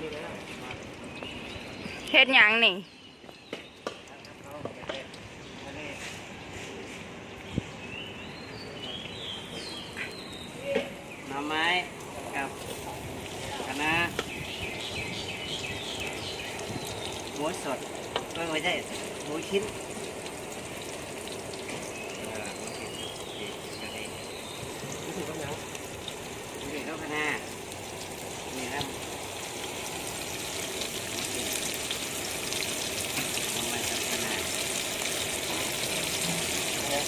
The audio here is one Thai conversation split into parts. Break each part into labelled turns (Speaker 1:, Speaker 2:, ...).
Speaker 1: เฮ็ดหยังนี่
Speaker 2: หน่อไม้กับคณะหมูสดไม่ใช่หมูชิ้นเออหมูชิ้นนี่ก็ดีนี่คือข้าวคณะนี่ครับหน่อไม้กับคณะ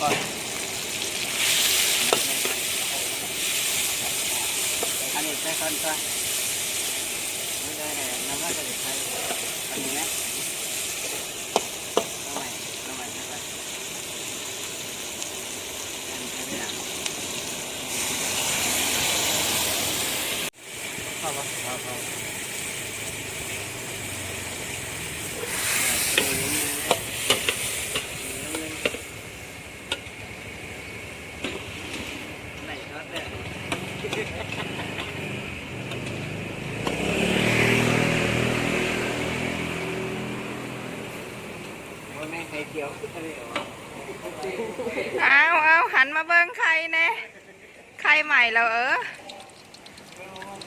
Speaker 2: แล้วก็อันนี้ใช้คนตัวไม่ได้เลยน้ำมันจะใช้อันนี้นะทำไมทำไมทำไมอันนี้ใช้ไม่ได้เข้าปะเข้าเข้าไหนช็อตเนี่ย ว่าแม่ไข่ เอา
Speaker 1: เอาหันมาเบิ่งไข่แน่ไข่ใหม่แล้วเออ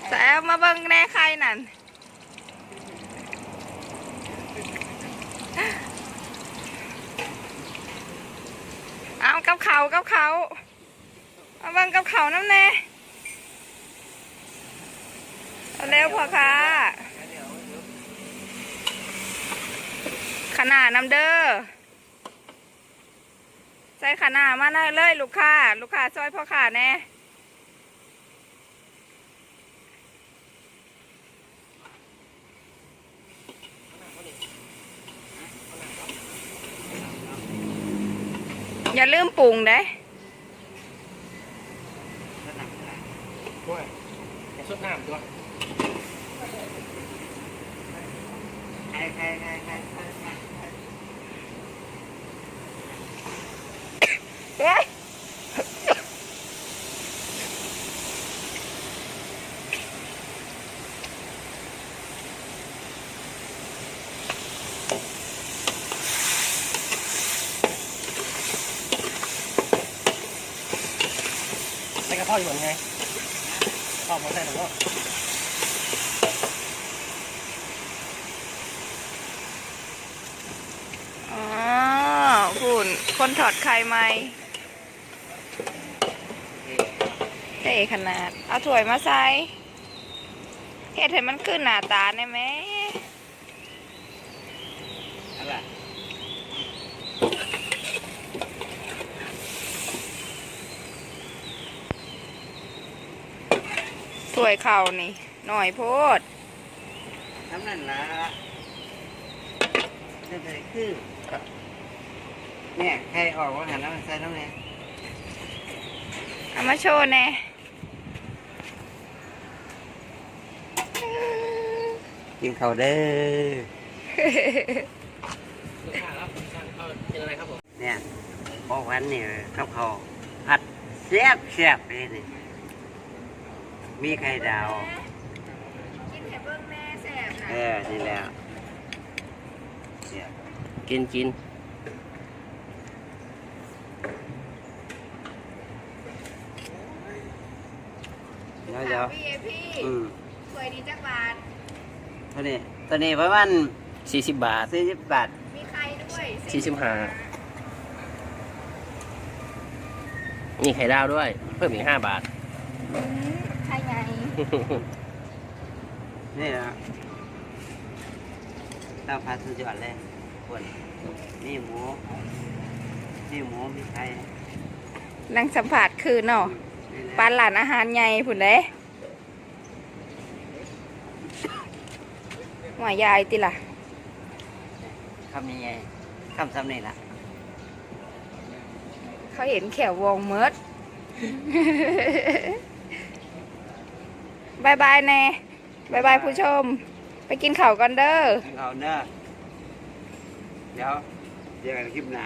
Speaker 1: แซวมาเบิ่งแน่ไข่นั่นเอากับเขากับเขามาเบิ่งกับเขาน้ำแน่เร็วพอค่ะ ขนาดน้ำเด้อใส่ขน้ามาได้เลย ลูกค้า ลูกค้าซอยพ่อขาแน่อย่าลืมปรุงเด้
Speaker 3: ยสดน้ำด้วย
Speaker 2: ใครใครใครใครใครใคร
Speaker 1: เอ๊ะ
Speaker 3: ใส่กระเพาะอยู่เหมือนไงข้าวมาใส่หรือว่า
Speaker 1: คนถอดไข่ไหมเท่ขนาด เอาถ้วยมาใส่เฮ็ดให้มันขึ้นหน้าตาได้ไหม
Speaker 2: อะไร
Speaker 1: ถ้วยเข่านี่ หน่อยโพด
Speaker 2: ทำนั่นละจะไปคือ เนี่ย ใครออกว่าหันแล้วใส่ตรงไหน
Speaker 1: เอามาโชว์แน่
Speaker 2: กินข้าวเด้อ
Speaker 3: ลูกค้าครับเอาเป็นอะไรครับผม
Speaker 2: เนี่ยพอวันเนี่ยข้าวเขาผัดแซ่บแซ่บเลยนี่มีไข่ดาว
Speaker 1: กินให้เบิ่งแน่แซ่บนะ
Speaker 2: เออนี่แล้วเสียบ
Speaker 3: กินกิน
Speaker 2: ดี๋ยวเดี๋ยว
Speaker 1: พี่พี่
Speaker 2: อืม
Speaker 1: ถ้วยดีจักบาท
Speaker 2: ตัวนี้ตัวนี้ประมาณ
Speaker 3: สี่สิบบาท
Speaker 2: สี่สิบบาท
Speaker 1: มีไข่ด้วย
Speaker 3: สี่สิบห้า มีไข่ดาวด้วย เพิ่มอีกห้าบาท
Speaker 1: อืมไข่ไง
Speaker 2: นี่นะเราพัดสุดยอดเลยคนนี่หมู นี่หมูมีไข่
Speaker 1: นั่งสัมผัสคือเนาะ
Speaker 2: นี่แหละ
Speaker 1: ปานหลานอาหารใหญ่ผุนเด้ หวายายติล่ะ
Speaker 2: คำนี้ไงคำซ้ำนี่ละ
Speaker 1: เขาเห็นแขววงเมิดบายบายแน่บายบายผู้ชม ไปกินข้าวกันเด้อ
Speaker 2: เอาเนอะเดี๋ยวเจอกันคลิปหน้า